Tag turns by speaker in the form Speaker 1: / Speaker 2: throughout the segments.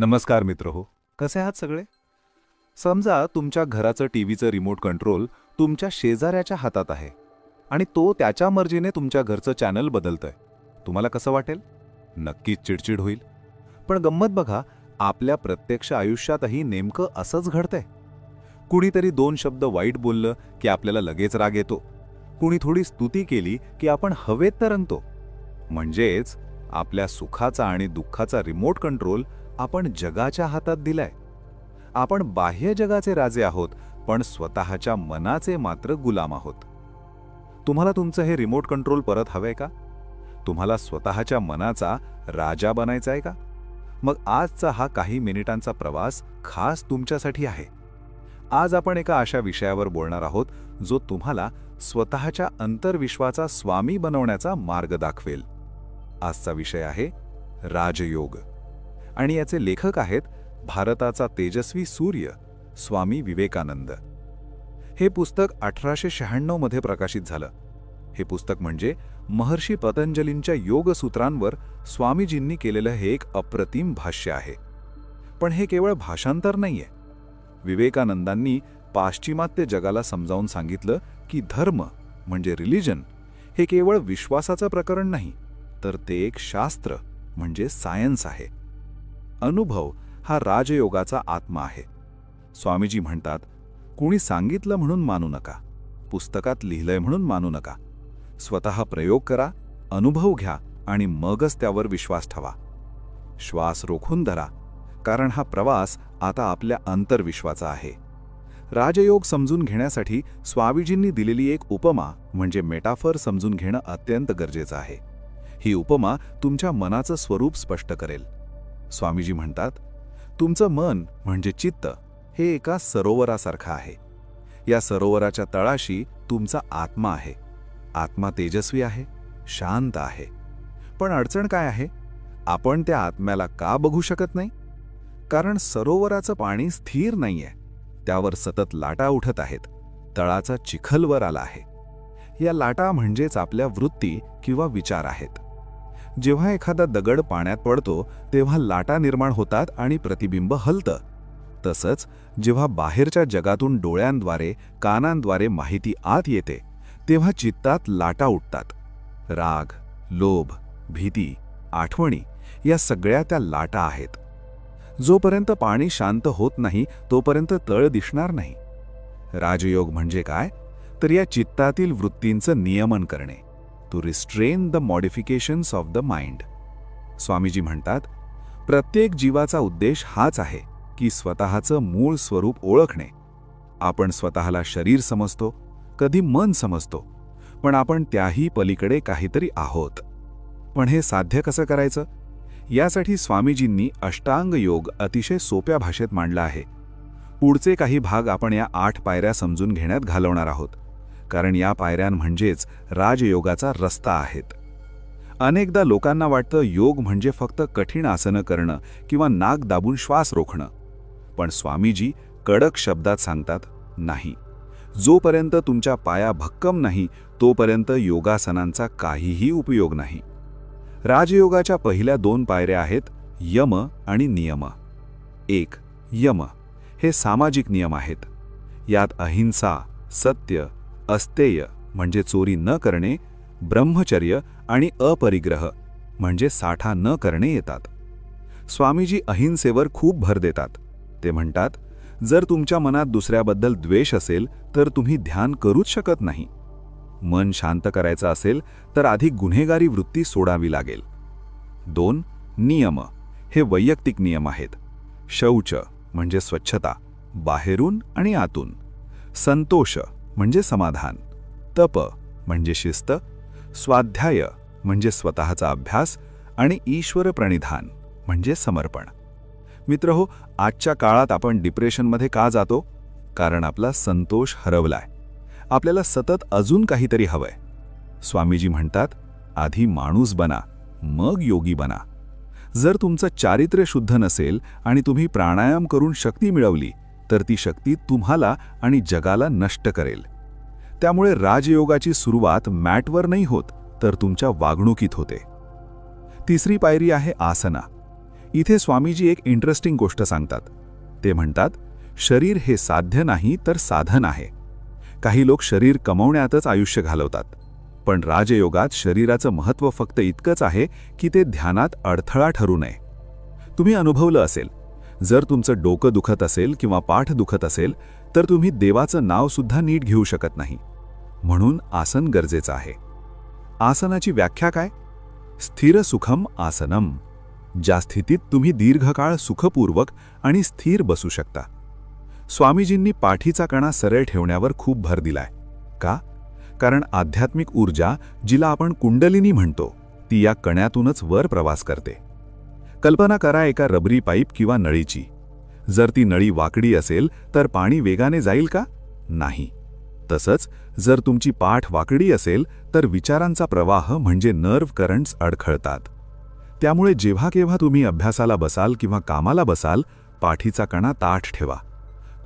Speaker 1: नमस्कार मित्र हो. कसे आहात सगळे? समजा तुमच्या घराचं टीव्हीचं रिमोट कंट्रोल तुमच्या शेजाऱ्याच्या हातात आहे आणि तो त्याच्या मर्जीने तुमच्या घरचं चॅनल बदलतंय. तुम्हाला कसं वाटेल? नक्कीच चिडचिड होईल. पण गंमत बघा आपल्या प्रत्यक्ष आयुष्यातही नेमकं असंच घडतंय. कुणीतरी दोन शब्द वाईट बोललं की आपल्याला लगेच राग येतो. कुणी थोडी स्तुती केली की आपण हवेत तरंगतो. म्हणजेच आपल्या सुखाचा आणि दुःखाचा रिमोट कंट्रोल आपण जगाच्या हातात दिलाय. आपण बाह्य जगाचे राजे आहोत पण स्वतःच्या मनाचे मात्र गुलाम आहोत. तुम्हाला तुमचं हे रिमोट कंट्रोल परत हवंय का? तुम्हाला स्वतःच्या मनाचा राजा बनायचा आहे का? मग आजचा हा काही मिनिटांचा प्रवास खास तुमच्यासाठी आहे. आज आपण एका अशा विषयावर बोलणार आहोत जो तुम्हाला स्वतःच्या अंतर्विश्वाचा स्वामी बनवण्याचा मार्ग दाखवेल. आजचा विषय आहे राजयोग. आणि याचे लेखक आहेत भारताचा तेजस्वी सूर्य स्वामी विवेकानंद. हे पुस्तक अठराशे शहाण्णवमध्ये प्रकाशित झालं. हे पुस्तक म्हणजे महर्षी पतंजलींच्या योगसूत्रांवर स्वामीजींनी केलेलं हे एक अप्रतिम भाष्य आहे. पण हे केवळ भाषांतर नाहीये. विवेकानंदांनी पाश्चिमात्य जगाला समजावून सांगितलं की धर्म म्हणजे रिलिजन हे केवळ विश्वासाचं प्रकरण नाही तर ते एक शास्त्र म्हणजे सायन्स आहे. अनुभव हा राजयोगाचा आत्मा आहे. स्वामीजी म्हणतात कुणी सांगितलं म्हणून मानू नका पुस्तकात लिहिलंय म्हणून मानू नका. स्वतः प्रयोग करा अनुभव घ्या आणि मगच त्यावर विश्वास ठेवा. श्वास रोखून धरा कारण हा प्रवास आता आपल्या अंतर्विश्वाचा आहे. राजयोग समजून घेण्यासाठी स्वामीजींनी दिलेली एक उपमा म्हणजे मेटाफर समजून घेणं अत्यंत गरजेचं आहे. ही उपमा तुमच्या मनाचं स्वरूप स्पष्ट करेल. स्वामीजी म्हणतात तुमचं मन म्हणजे चित्त हे एका सरोवरासारखं आहे. या सरोवराच्या तळाशी तुमचा आत्मा आहे. आत्मा तेजस्वी आहे शांत आहे. पण अडचण काय आहे? आपण त्या आत्म्याला का बघू शकत नाही? कारण सरोवराचं पाणी स्थिर नाहीये. त्यावर सतत लाटा उठत आहेत. तळाचा चिखलवर आला आहे. या लाटा म्हणजेच आपल्या वृत्ती किंवा विचार आहेत. जेव्हा एखादा दगड पाण्यात पडतो तेव्हा लाटा निर्माण होतात आणि प्रतिबिंब हलतं. तसंच जेव्हा बाहेरच्या जगातून डोळ्यांद्वारे कानांद्वारे माहिती आत येते तेव्हा चित्तात लाटा उठतात. राग लोभ भीती आठवणी या सगळ्या त्या लाटा आहेत. जोपर्यंत पाणी शांत होत नाही तोपर्यंत तळ दिसणार नाही. राजयोग म्हणजे काय? तर या चित्तातील वृत्तींचं नियमन करणे. To restrain the modifications of the mind Swamiji म्हणतात प्रत्येक जीवाचा उद्देश हाच आहे की स्वतःचं मूळ स्वरूप ओळखणे. आपण स्वतःला शरीर समजतो कधी मन समजतो पण आपण त्याही पलीकडे काहीतरी आहोत. पण हे साध्य कसं करायचं? यासाठी स्वामीजींनी अष्टांग योग अतिशय सोप्या भाषेत मांडला आहे. पुढचे काही भाग आपण या आठ पायऱ्या समजून घेण्यात घालवणार आहोत. कारण या पायऱ्यां म्हणजेच राजयोगाचा रस्ता आहेत. अनेकदा लोकांना वाटतं योग म्हणजे फक्त कठीण आसनं करणं किंवा नाक दाबून श्वास रोखणं. पण स्वामीजी कडक शब्दात सांगतात नाही. जोपर्यंत तुमच्या पाया भक्कम नाही तोपर्यंत योगासनांचा काहीही उपयोग नाही. राजयोगाच्या पहिल्या दोन पायऱ्या आहेत यम आणि नियम. एक यम. हे सामाजिक नियम आहेत. यात अहिंसा सत्य अस्तेय म्हणजे चोरी न करणे ब्रह्मचर्य आणि अपरिग्रह म्हणजे साठा न करणे येतात. स्वामीजी अहिंसेवर खूप भर देतात. ते म्हणतात जर तुमच्या मनात दुसऱ्याबद्दल द्वेष असेल तर तुम्ही ध्यान करूच शकत नाही. मन शांत करायचं असेल तर आधी गुन्हेगारी वृत्ती सोडावी लागेल. दोन नियम. हे वैयक्तिक नियम आहेत. शौच म्हणजे स्वच्छता बाहेरून आणि आतून. संतोष म्हणजे समाधान. तप म्हणजे शिस्त. स्वाध्याय म्हणजे स्वतःचा अभ्यास. आणि ईश्वर प्रणिधान म्हणजे समर्पण. मित्र हो आजच्या काळात आपण डिप्रेशनमध्ये का जातो? कारण आपला संतोष हरवलाय. आपल्याला सतत अजून काहीतरी हवंय. स्वामीजी म्हणतात आधी माणूस बना मग योगी बना. जर तुमचं चारित्र्य शुद्ध नसेल आणि तुम्ही प्राणायाम करून शक्ती मिळवली तर ती शक्ती तुम्हाला आणि जगाला नष्ट करेल. त्यामुळे राजयोगाची सुरुवात मॅटवर नाही होत तर तुमच्या वागणुकीत होते. तिसरी पायरी आहे आसना. इथे स्वामीजी एक इंटरेस्टिंग गोष्ट सांगतात. ते म्हणतात शरीर हे साध्य नाही तर साधन आहे. काही लोक शरीर कमवण्यातच आयुष्य घालवतात. पण राजयोगात शरीराचं महत्त्व फक्त इतकंच आहे की ते ध्यानात अडथळा ठरू नये. तुम्ही अनुभवलं असेल जर तुमचं डोकं दुखत असेल किंवा पाठ दुखत असेल तर तुम्ही देवाचं नावसुद्धा नीट घेऊ शकत नाही. म्हणून आसन गरजेचं आहे. आसनाची व्याख्या काय? स्थिर सुखम आसनम. ज्या स्थितीत तुम्ही दीर्घकाळ सुखपूर्वक आणि स्थिर बसू शकता. स्वामीजींनी पाठीचा कणा सरळ ठेवण्यावर खूप भर दिलाय. का? कारण आध्यात्मिक ऊर्जा जिला आपण कुंडलिनी म्हणतो ती या कण्यातूनच वर प्रवास करते. कल्पना करा एका रबरी पाईप किंवा नळीची. जर ती नळी वाकडी असेल तर पाणी वेगाने जाईल का? नाही. तसंच जर तुमची पाठ वाकडी असेल तर विचारांचा प्रवाह म्हणजे नर्व करंट्स अडखळतात. त्यामुळे जेव्हा केव्हा तुम्ही अभ्यासाला बसाल किंवा कामाला बसाल पाठीचा कणा ताठ ठेवा.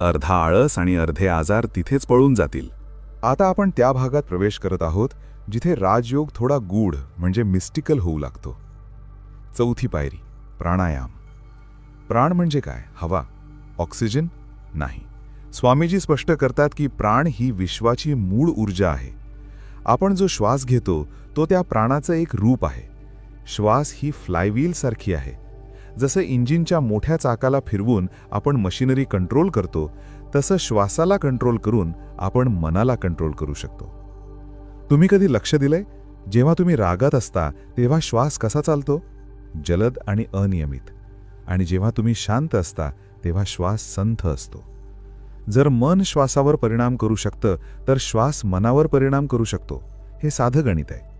Speaker 1: अर्धा आळस आणि अर्धे आजार तिथेच पळून जातील.
Speaker 2: आता आपण त्या भागात प्रवेश करत आहोत जिथे राजयोग थोडा गूढ म्हणजे मिस्टिकल होऊ लागतो. चौथी पायरी. प्राणायाम. प्राण म्हणजे काय? हवा ऑक्सिजन नाही. स्वामीजी स्पष्ट करतात की प्राण ही विश्वाची मूळ ऊर्जा आहे. आपण जो श्वास घेतो तो त्या प्राणाचं एक रूप आहे. श्वास ही फ्लायव्हील सारखी आहे. जसं इंजिनच्या मोठ्या चाकाला फिरवून आपण मशिनरी कंट्रोल करतो तसं श्वासाला कंट्रोल करून आपण मनाला कंट्रोल करू शकतो. तुम्ही कधी लक्ष दिलंय? जेव्हा तुम्ही रागात असता तेव्हा श्वास कसा चालतो? जलद आणि अनियमित. आणि जेव्हा तुम्ही शांत असता तेव्हा श्वास संथ असतो. जर मन श्वासावर परिणाम करू शकतं तर श्वास मनावर परिणाम करू शकतो. हे साधं गणित आहे.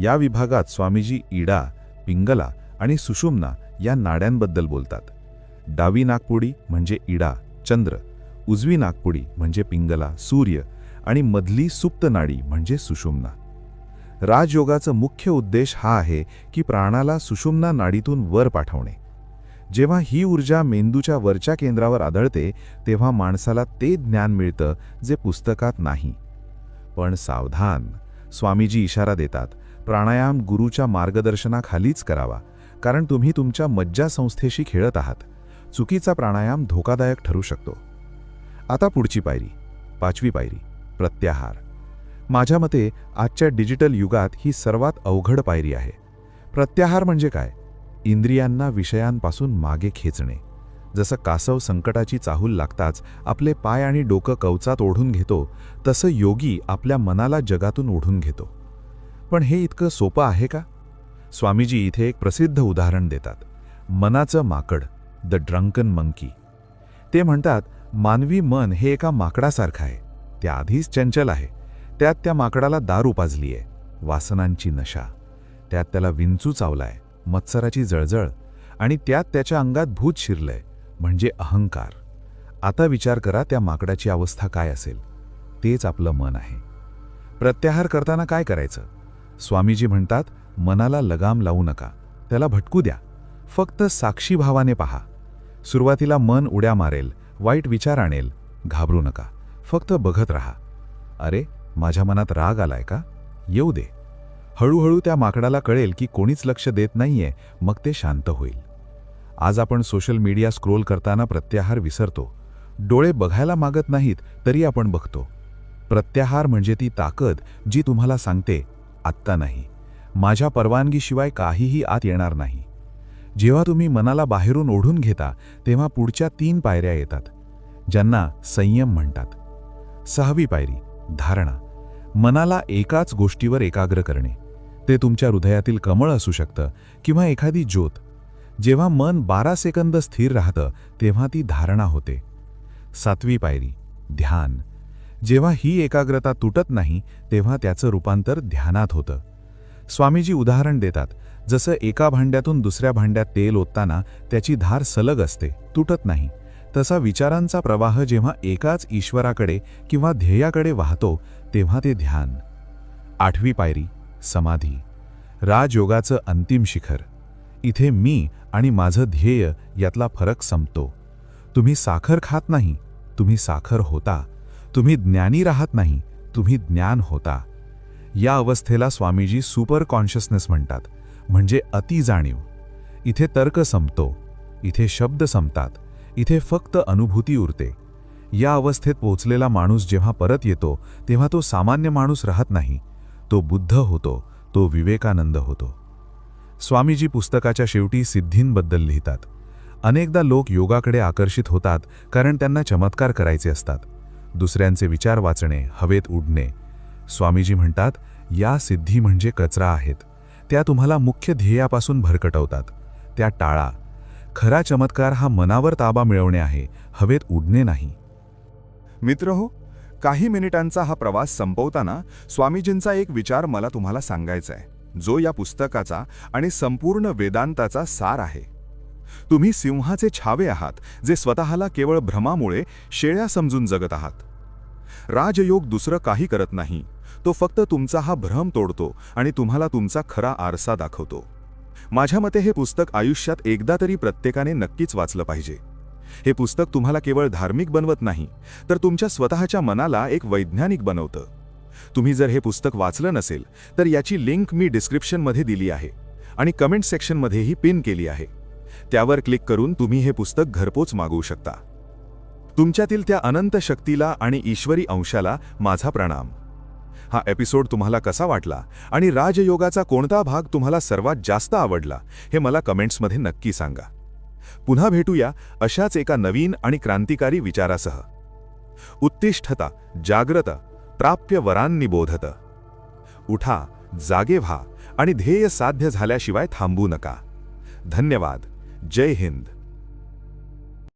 Speaker 2: या विभागात स्वामीजी इडा पिंगला आणि सुषुम्ना या नाड्यांबद्दल बोलतात. डावी नागपुडी म्हणजे इडा चंद्र. उजवी नागपुडी म्हणजे पिंगला सूर्य. आणि मधली सुप्त नाडी म्हणजे सुषुम्ना. राजयोगाचा मुख्य उद्देश हा आहे की प्राणाला सुषुम्ना नाडीतून वर पाठवणे. जेव्हा ही ऊर्जा मेंदूच्या वरच्या केंद्रावर आदळते तेव्हा माणसाला ते ज्ञान मिळतं जे पुस्तकात नाही. पण सावधान स्वामीजी इशारा देतात प्राणायाम गुरुच्या मार्गदर्शनाखालीच करावा कारण तुम्ही तुमच्या मज्जा संस्थेशी खेळत आहात. चुकीचा प्राणायाम धोकादायक ठरू शकतो. आता पुढची पायरी पाचवी पायरी प्रत्याहार. माझ्या मते आजच्या डिजिटल युगात ही सर्वात अवघड पायरी आहे. प्रत्याहार म्हणजे काय? इंद्रियांना विषयांपासून मागे खेचणे. जसं कासव संकटाची चाहूल लागताच आपले पाय आणि डोकं कवचात ओढून घेतो तसं योगी आपल्या मनाला जगातून ओढून घेतो. पण हे इतकं सोपं आहे का? स्वामीजी इथे एक प्रसिद्ध उदाहरण देतात. मनाचं माकड द ड्रंकन मंकी. ते म्हणतात मानवी मन हे एका माकडासारखं आहे. त्याआधीच आधीच चंचल आहे. त्यात त्या माकडाला दारू पाजली आहे वासनांची नशा. त्यात त्याला विंचू चावलाय मत्सराची जळजळ आणि त्यात त्याच्या अंगात भूत शिरलंय म्हणजे अहंकार. आता विचार करा त्या माकडाची अवस्था काय असेल. तेच आपलं मन आहे. प्रत्याहार करताना काय करायचं? स्वामीजी म्हणतात मनाला लगाम लावू नका. त्याला भटकू द्या. फक्त साक्षी भावाने पहा. सुरुवातीला मन उड्या मारेल वाईट विचार आणेल. घाबरू नका. फक्त बघत राहा. अरे माझ्या मनात राग आलाय का? येऊ दे. हळूहळू त्या माकडाला कळेल की कोणीच लक्ष देत नाहीये मग ते शांत होईल. आज आपण सोशल मीडिया स्क्रोल करताना प्रत्याहार विसरतो. डोळे बघायला मागत नाहीत तरी आपण बघतो. प्रत्याहार म्हणजे ती ताकद जी तुम्हाला सांगते आत्ता नाही. माझ्या परवानगीशिवाय काहीही आत येणार नाही. जेव्हा तुम्ही मनाला बाहेरून ओढून घेता तेव्हा पुढच्या तीन पायऱ्या येतात ज्यांना संयम म्हणतात. सहावी पायरी. धारणा. मनाला एकाच गोष्टीवर एकाग्र करणे. ते तुमच्या हृदयातील कमळ असू शकतं किंवा एखादी ज्योत. जेव्हा मन बारा सेकंद स्थिर राहतं तेव्हा ती धारणा होते. सातवी पायरी ध्यान. जेव्हा ही एकाग्रता तुटत नाही तेव्हा त्याचं रूपांतर ध्यानात होतं. स्वामीजी उदाहरण देतात जसं एका भांड्यातून दुसऱ्या भांड्यात तेल ओतताना त्याची धार सलग असते तुटत नाही. तसा विचारांचा प्रवाह जेव्हा एकाच ईश्वराकडे किंवा ध्येयाकडे वाहतो तेव्हा ते ध्यान. आठवी पायरी समाधी. राजयोगाचं अंतिम शिखर. इथे मी आणि माझं ध्येय यातला फरक संपतो. तुम्ही साखर खात नाही तुम्ही साखर होता. तुम्ही ज्ञानी राहत नाही तुम्ही ज्ञान होता. या अवस्थेला स्वामीजी सुपर कॉन्शियसनेस म्हणतात म्हणजे अति जाणीव. इथे तर्क संपतो इथे शब्द संपतात. इथे फक्त अनुभूती उरते. या अवस्थेत पोचलेला माणूस जेव्हा परत येतो तेव्हा तो सामान्य माणूस राहत नाही. तो बुद्ध होतो तो विवेकानंद होतो. स्वामीजी पुस्तकाच्या शेवटी सिद्धींबद्दल लिहितात. अनेकदा लोक योगाकडे आकर्षित होतात कारण त्यांना चमत्कार करायचे असतात. दुसऱ्यांचे विचार वाचणे हवेत उडणे. स्वामीजी म्हणतात या सिद्धी म्हणजे कचरा आहेत. त्या तुम्हाला मुख्य ध्येयापासून भरकटवतात. त्या टाळा. खरा चमत्कार हा मनावर ताबा मिळवणे आहे हवेत उडणे नाही.
Speaker 3: मित्र हो काही मिनिटांचा हा प्रवास संपवताना स्वामीजींचा एक विचार मला तुम्हाला सांगायचा आहे जो या पुस्तकाचा आणि संपूर्ण वेदांताचा सार आहे. तुम्ही सिंहाचे छावे आहात जे स्वतःला केवळ भ्रमामुळे शेळ्या समजून जगत आहात. राजयोग दुसरं काही करत नाही तो फक्त तुमचा हा भ्रम तोडतो आणि तुम्हाला तुमचा खरा आरसा दाखवतो. माझ्या मते हे पुस्तक आयुष्यात एकदा तरी प्रत्येकाने नक्कीच वाचलं पाहिजे. हे पुस्तक तुम्हाला केवळ धार्मिक बनवत नाही तर तुमच्या स्वतःच्या मनाला एक वैज्ञानिक बनवतं. तुम्ही जर हे पुस्तक वाचलं नसेल तर याची लिंक मी डिस्क्रिप्शनमध्ये दिली आहे आणि कमेंट सेक्शनमध्येही पिन केली आहे. त्यावर क्लिक करून तुम्ही हे पुस्तक घरपोच मागवू शकता. तुमच्यातील त्या अनंत शक्तीला आणि ईश्वरी अंशाला माझा प्रणाम. हा एपिसोड तुम्हाला कसा वाटला? आणि राजयोगाचा कोणता भाग तुम्हाला सर्वात जास्त आवडला? हे मला कमेंट्समध्ये नक्की सांगा. पुन्हा भेटूया अशाच एका नवीन आणि क्रांतिकारी विचारासह. उत्तिष्ठता जाग्रत प्राप्य वरांनी बोधत. उठा जागे व्हा आणि ध्येय साध्य झाल्याशिवाय थांबू नका. धन्यवाद. जय हिंद.